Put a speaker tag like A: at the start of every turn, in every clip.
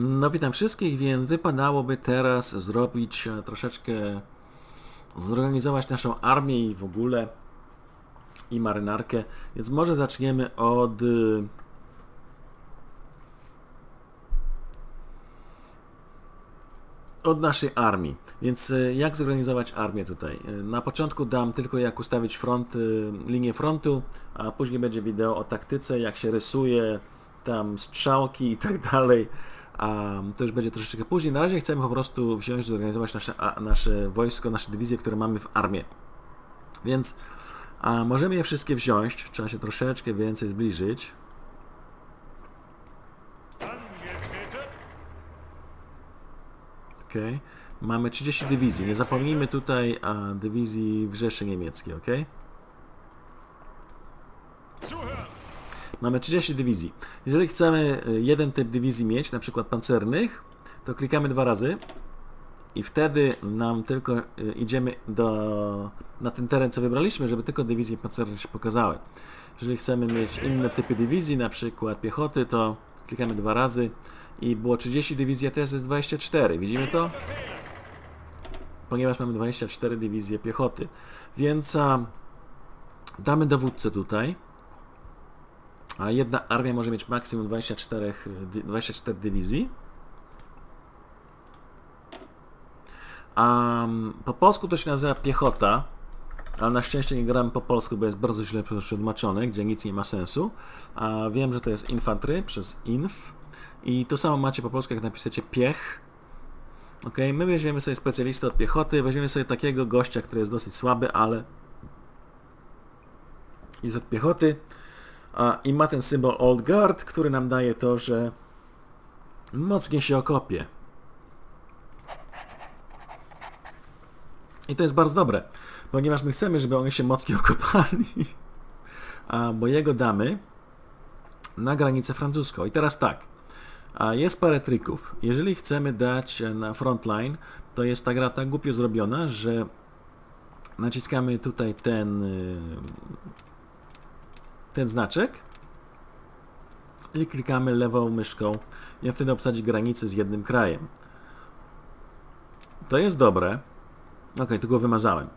A: No witam wszystkich, więc wypadałoby teraz zrobić e, troszeczkę, zorganizować naszą armię i w ogóle i marynarkę, więc może zaczniemy od y, od naszej armii. Więc y, jak zorganizować armię tutaj? Na początku dam tylko jak ustawić front, linię frontu, a później będzie wideo o taktyce, jak się rysuje, tam strzałki i tak dalej. A to już będzie troszeczkę później. Na razie chcemy po prostu wziąć, zorganizować nasze, a, nasze wojsko, nasze dywizje, które mamy w armię. Więc a możemy je wszystkie wziąć. Trzeba się troszeczkę więcej zbliżyć.
B: Angetreten.
A: Ok. Mamy 30 dywizji. Nie zapomnijmy tutaj a, dywizji w Rzeszy Niemieckiej, ok? Mamy 30 dywizji. Jeżeli chcemy y, jeden typ dywizji mieć, na przykład pancernych, to klikamy dwa razy i wtedy nam tylko y, idziemy do, na ten teren, co wybraliśmy, żeby tylko dywizje pancerne się pokazały. Jeżeli chcemy mieć inne typy dywizji, na przykład piechoty, to klikamy dwa razy i było 30 dywizji, a teraz jest 24. Widzimy to? Ponieważ mamy 24 dywizje piechoty. Więc a, damy dowódcę tutaj. A jedna armia może mieć maksimum 24, dy- 24 dywizji. Mm, po polsku to się nazywa piechota, ale na szczęście nie gramy po polsku, bo jest bardzo źle przetłumaczone, gdzie nic nie ma sensu. A wiem, że to jest infantry przez inf. I to samo macie po polsku, jak napiszecie piech. Ok, my weźmiemy sobie specjalistę od piechoty, weźmiemy sobie takiego gościa, który jest dosyć słaby, ale jest od piechoty. I ma ten symbol Old Guard, który nam daje to, że mocniej się okopie. I to jest bardzo dobre, ponieważ my chcemy, żeby oni się mocniej okopali. Bo jego damy na granicę francuską. I teraz tak. Jest parę trików. Jeżeli chcemy dać na frontline, to jest ta gra tak głupio zrobiona, że naciskamy tutaj ten y, ten znaczek i klikamy lewą myszką i wtedy obsadzić granicę z jednym krajem. To jest dobre. Ok, tu go wymazałem.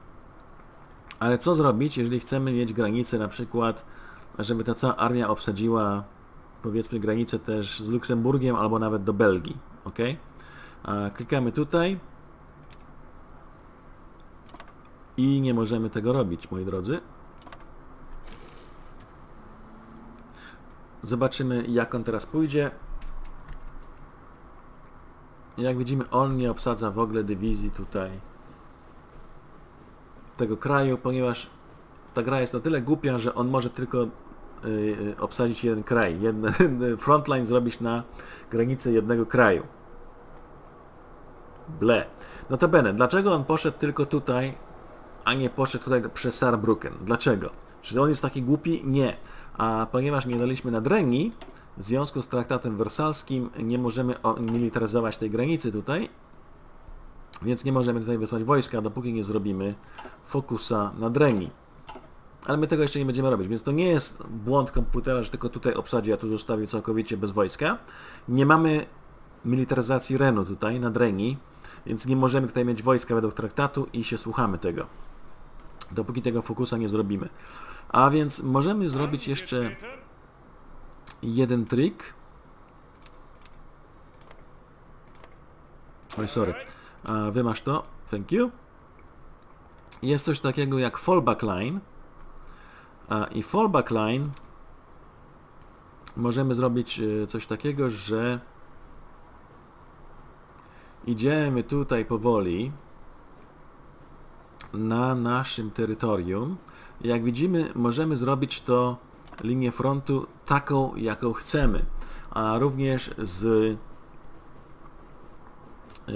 A: Ale co zrobić, jeżeli chcemy mieć granicę na przykład, żeby ta cała armia obsadziła powiedzmy granicę też z Luksemburgiem albo nawet do Belgii. Ok? A, Klikamy tutaj i nie możemy tego robić, moi drodzy. Zobaczymy jak on teraz pójdzie. Jak widzimy on nie obsadza w ogóle dywizji tutaj tego kraju, ponieważ ta gra jest na tyle głupia, że on może tylko y, y, obsadzić jeden kraj. Jeden frontline zrobić na granicy jednego kraju. Ble. Notabene, dlaczego on poszedł tylko tutaj, a nie poszedł tutaj przez Saarbrücken? Dlaczego? Czy on jest taki głupi? Nie. A ponieważ nie daliśmy nadręgi, w związku z traktatem wersalskim nie możemy militaryzować tej granicy tutaj, więc nie możemy tutaj wysłać wojska, dopóki nie zrobimy fokusa na dręgi. Ale my tego jeszcze nie będziemy robić, więc to nie jest błąd komputera, że tylko tutaj obsadzi, a tu zostawił całkowicie bez wojska. Nie mamy militaryzacji Renu tutaj na dręgi, więc nie możemy tutaj mieć wojska według traktatu i się słuchamy tego. Dopóki tego fokusa nie zrobimy. A więc możemy zrobić jeszcze jeden trik. Oj, sorry. Wymasz to. Thank you. Jest coś takiego jak fallback line. I fallback line możemy zrobić e, coś takiego, że idziemy tutaj powoli na naszym terytorium. Jak widzimy, możemy zrobić to linię frontu taką, jaką chcemy, a również z e,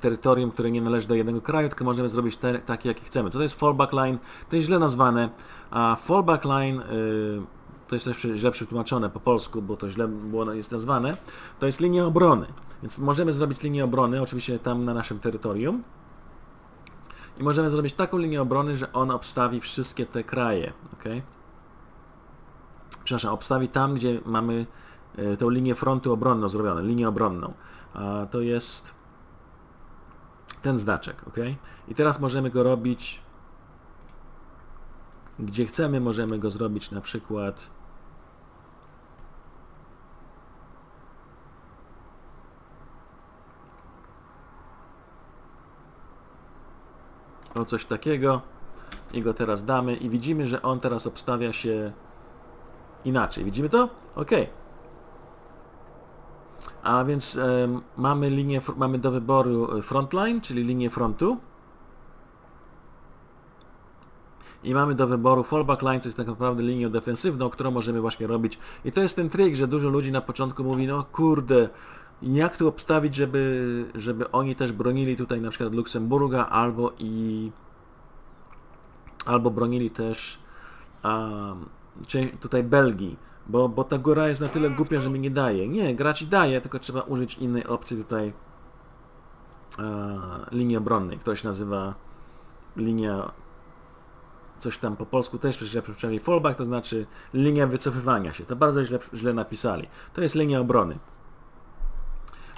A: terytorium, które nie należy do jednego kraju, tylko możemy zrobić te, takie, jakie chcemy. Co to jest fallback line? To jest źle nazwane, a fallback line e, to jest też źle przetłumaczone po polsku, bo to źle było jest nazwane, to jest linia obrony. Więc możemy zrobić linię obrony, oczywiście tam na naszym terytorium, i możemy zrobić taką linię obrony, że on obstawi wszystkie te kraje, ok? Przepraszam, obstawi tam, gdzie mamy e, tą linię frontu obronną zrobione, linię obronną. A to jest ten znaczek, ok? I teraz możemy go robić gdzie chcemy, możemy go zrobić na przykład o coś takiego i go teraz damy i widzimy, że on teraz obstawia się inaczej. Widzimy to? Ok. A więc em, mamy linię, mamy do wyboru e, frontline, czyli linię frontu. I mamy do wyboru fallback line, co jest tak naprawdę linią defensywną, którą możemy właśnie robić. I to jest ten trik, że dużo ludzi na początku mówi, no kurde, jak tu obstawić, żeby, żeby oni też bronili tutaj na przykład Luksemburga albo i albo bronili też um, tutaj Belgii, bo, bo ta góra jest na tyle głupia, że mi nie daje. Nie, gra ci daje, tylko trzeba użyć innej opcji tutaj e, linii obronnej, się nazywa linia coś tam po polsku też przeczytali fallback, to znaczy linia wycofywania się. To bardzo źle, źle napisali. To jest linia obrony.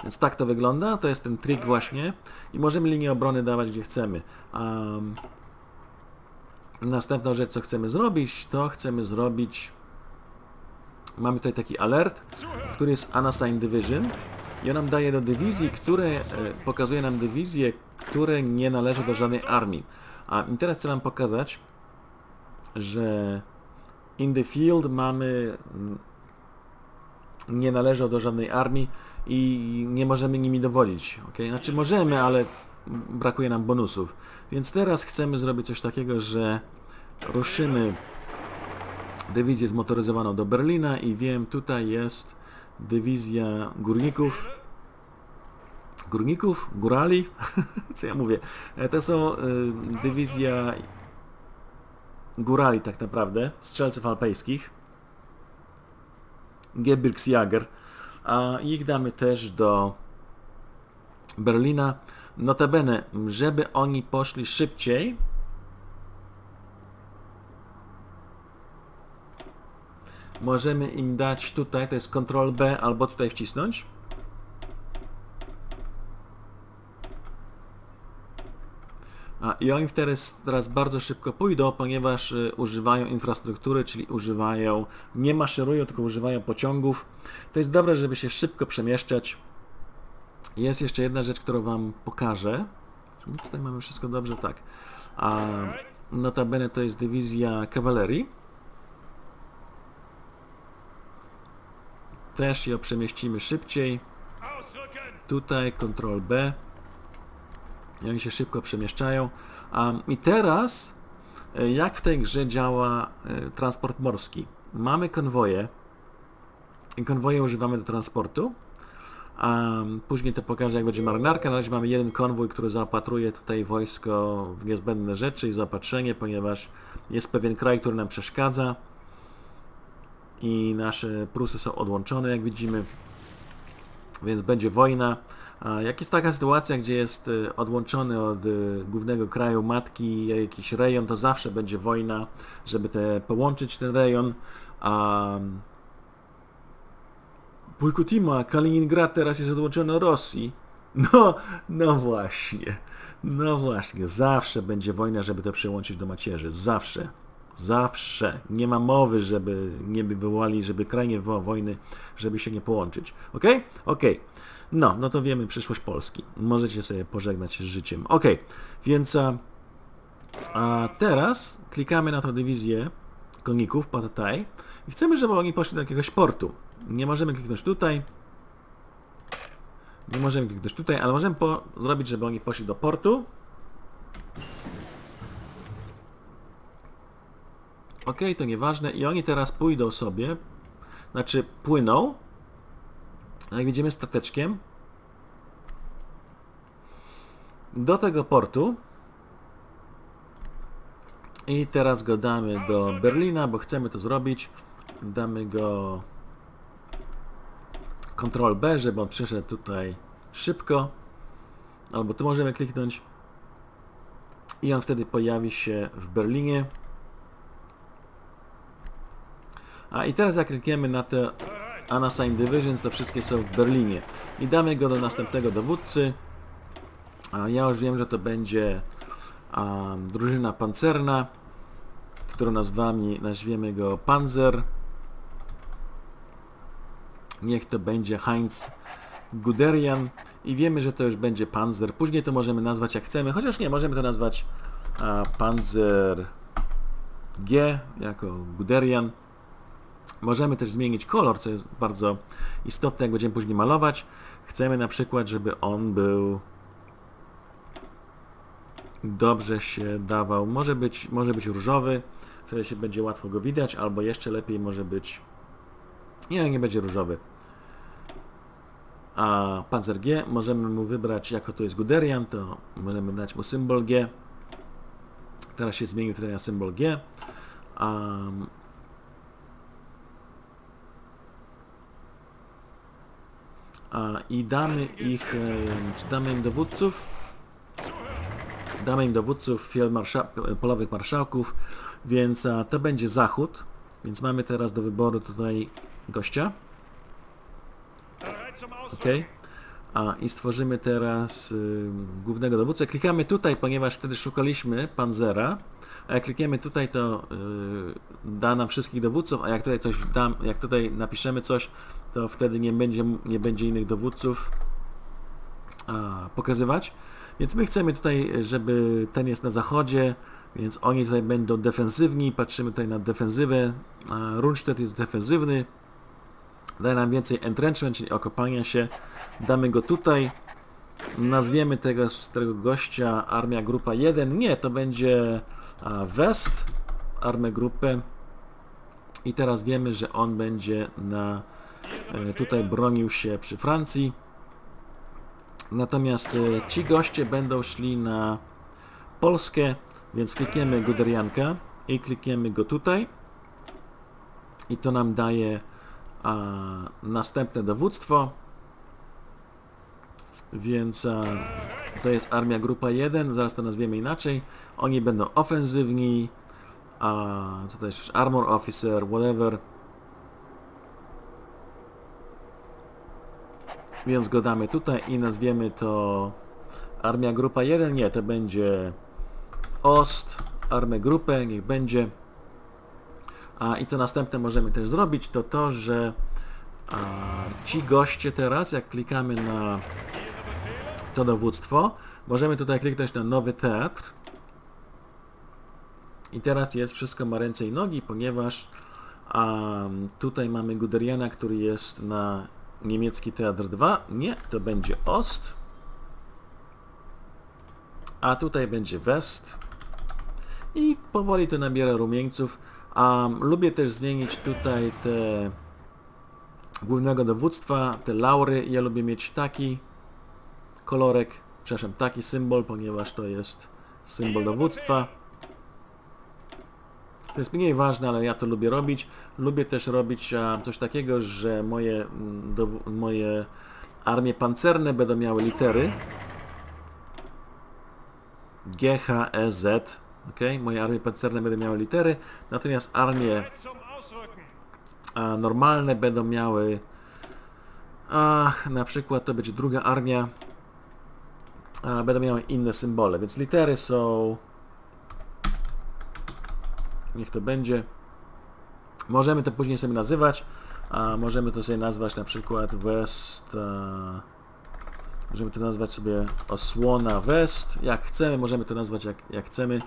A: Więc tak to wygląda, to jest ten trik właśnie i możemy linię obrony dawać gdzie chcemy. Um, następną rzecz, co chcemy zrobić, to chcemy zrobić mamy tutaj taki alert, który jest Unassigned Division i on nam daje do dywizji, które e, pokazuje nam dywizje, które nie należą do żadnej armii. A teraz chcę wam pokazać, że in the field mamy nie należą do żadnej armii i nie możemy nimi dowodzić. Okay? Znaczy możemy, ale brakuje nam bonusów. Więc teraz chcemy zrobić coś takiego, że ruszymy dywizję zmotoryzowaną do Berlina i wiem, tutaj jest dywizja górników. Górników? Górali? Co ja mówię? E, To są y, dywizja górali tak naprawdę, strzelców alpejskich. Gebirgsjäger. A ich damy też do Berlina. Notabene, żeby oni poszli szybciej, możemy im dać tutaj, to jest Ctrl B, albo tutaj wcisnąć. I oni teraz, teraz bardzo szybko pójdą, ponieważ y, używają infrastruktury, czyli używają, nie maszerują, tylko używają pociągów. To jest dobre, żeby się szybko przemieszczać. Jest jeszcze jedna rzecz, którą Wam pokażę. Czy my tutaj mamy wszystko dobrze? Tak. A notabene to jest dywizja kawalerii. Też ją przemieścimy szybciej. Tutaj Ctrl B. I oni się szybko przemieszczają. I teraz, e, jak w tej grze działa e, transport morski? Mamy konwoje. I konwoje używamy do transportu. Później to pokażę, jak będzie marynarka. Na razie mamy jeden konwój, który zaopatruje tutaj wojsko w niezbędne rzeczy i zaopatrzenie, ponieważ jest pewien kraj, który nam przeszkadza. I nasze Prusy są odłączone, jak widzimy więc będzie wojna. Jak jest taka sytuacja, gdzie jest e, odłączony od e, głównego kraju matki jakiś rejon, to zawsze będzie wojna, żeby te, połączyć ten rejon. A Bojkotimo, a Kaliningrad teraz jest odłączony od Rosji. No, no właśnie. No właśnie, zawsze będzie wojna, żeby to przyłączyć do macierzy. Zawsze. Zawsze. Nie ma mowy, żeby nie by wywołali, żeby kraj nie wywołał wojny, żeby się nie połączyć. Ok? Ok. No, no to wiemy przyszłość Polski. Możecie sobie pożegnać się z życiem. Ok, więc a, a teraz klikamy na tą dywizję koników, Patataj i chcemy, żeby oni poszli do jakiegoś portu. Nie możemy kliknąć tutaj. Nie możemy kliknąć tutaj, ale możemy zrobić, żeby oni poszli do portu. Ok, to nieważne. I oni teraz pójdą sobie, znaczy płyną. Jak widzimy stateczkiem do tego portu. I teraz go damy do Berlina, bo chcemy to zrobić. Damy go Ctrl B, żeby on przyszedł tutaj szybko. Albo tu możemy kliknąć. I on wtedy pojawi się w Berlinie. A i teraz jak klikniemy na te Unassigned Divisions to wszystkie są w Berlinie. I damy go do następnego dowódcy. A ja już wiem, że to będzie a, drużyna pancerna, którą nazwami, nazwiemy go Panzer. Niech to będzie Heinz Guderian i wiemy, że to już będzie Panzer. Później to możemy nazwać jak chcemy, chociaż nie, możemy to nazwać a, Panzer G jako Guderian. Możemy też zmienić kolor, co jest bardzo istotne, jak będziemy później malować. Chcemy na przykład, żeby on był dobrze się dawał. Może być, może być różowy, wtedy się będzie łatwo go widać, albo jeszcze lepiej może być... Nie, nie będzie różowy. A Panzer G możemy mu wybrać, jako to jest Guderian, to możemy dać mu symbol G. Teraz się zmienił tutaj na symbol G. Um, a, I damy ich, e, czy damy im dowódców? Damy im dowódców fielmarsza- polowych marszałków, więc a, to będzie zachód. Więc mamy teraz do wyboru tutaj gościa.
B: Bereit zum Ausrücken.
A: Ok. A, I stworzymy teraz y, głównego dowódcę. Klikamy tutaj, ponieważ wtedy szukaliśmy Panzera. A jak klikniemy tutaj, to y, da nam wszystkich dowódców, a jak tutaj coś dam, jak tutaj napiszemy coś, to wtedy nie będzie, nie będzie innych dowódców a, pokazywać. Więc my chcemy tutaj, żeby ten jest na zachodzie, więc oni tutaj będą defensywni. Patrzymy tutaj na defensywę. Rundstedt jest defensywny. Daje nam więcej entrenchment, czyli okopania się. Damy go tutaj. Nazwiemy tego, tego gościa Armia Grupa 1. Nie, to będzie West, Armę Grupę. I teraz wiemy, że on będzie na e, tutaj bronił się przy Francji. Natomiast e, ci goście będą szli na Polskę, więc klikniemy Guderianka i klikniemy go tutaj. I to nam daje następne dowództwo. Więc a, to jest armia grupa 1, zaraz to nazwiemy inaczej. Oni będą ofensywni, a co to jest armor officer, whatever. Więc go damy tutaj i nazwiemy to armia grupa 1. Nie, to będzie Ost, armę grupę, niech będzie. A, I co następne możemy też zrobić, to to, że a, ci goście teraz, jak klikamy na to dowództwo, możemy tutaj kliknąć na nowy teatr. I teraz jest wszystko ma ręce i nogi, ponieważ tutaj mamy Guderiana, który jest na niemiecki teatr 2. Nie, to będzie Ost. A tutaj będzie West. I powoli to nabiera rumieńców. Um, lubię też zmienić tutaj te głównego dowództwa, te laury. Ja lubię mieć taki kolorek, przepraszam, taki symbol, ponieważ to jest symbol dowództwa. To jest mniej ważne, ale ja to lubię robić. Lubię też robić a, coś takiego, że moje, mm, dow- moje armie pancerne będą miały litery G, H, E, Z. Ok, moje armie pancerne będą miały litery, natomiast armie a, normalne będą miały a, na przykład to będzie druga armia a, będą miały inne symbole, więc litery są niech to będzie. Możemy to później sobie nazywać a możemy to sobie nazwać na przykład West a, możemy to nazwać sobie osłona West jak chcemy, możemy to nazwać jak, jak chcemy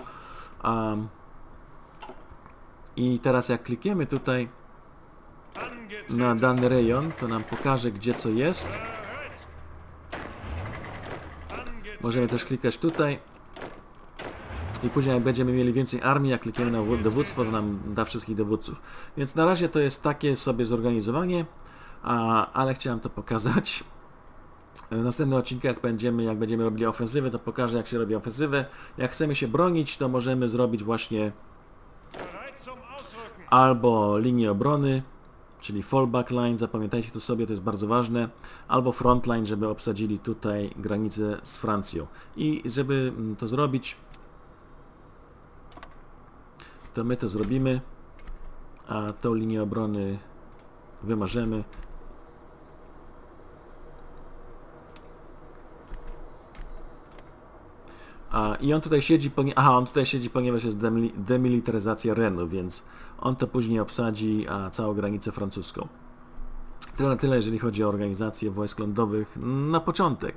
A: um, i teraz jak klikniemy tutaj na dany rejon, to nam pokaże gdzie co jest. Możemy też klikać tutaj. I później jak będziemy mieli więcej armii, jak klikniemy na wo- dowództwo, to nam da wszystkich dowódców. Więc na razie to jest takie sobie zorganizowanie, a, ale chciałem to pokazać. W następnych odcinkach będziemy, jak będziemy robili ofensywę, to pokażę jak się robi ofensywę. Jak chcemy się bronić, to możemy zrobić właśnie albo linię obrony, czyli fallback line, zapamiętajcie to sobie, to jest bardzo ważne, albo frontline, żeby obsadzili tutaj granicę z Francją. I żeby mm, to zrobić, to my to zrobimy, a tą linię obrony wymarzymy I on tutaj siedzi, aha, on tutaj siedzi, ponieważ jest demili... demilitaryzacja Renu, więc on to później obsadzi całą granicę francuską. Tyle na tyle, jeżeli chodzi o organizację wojsk lądowych na początek.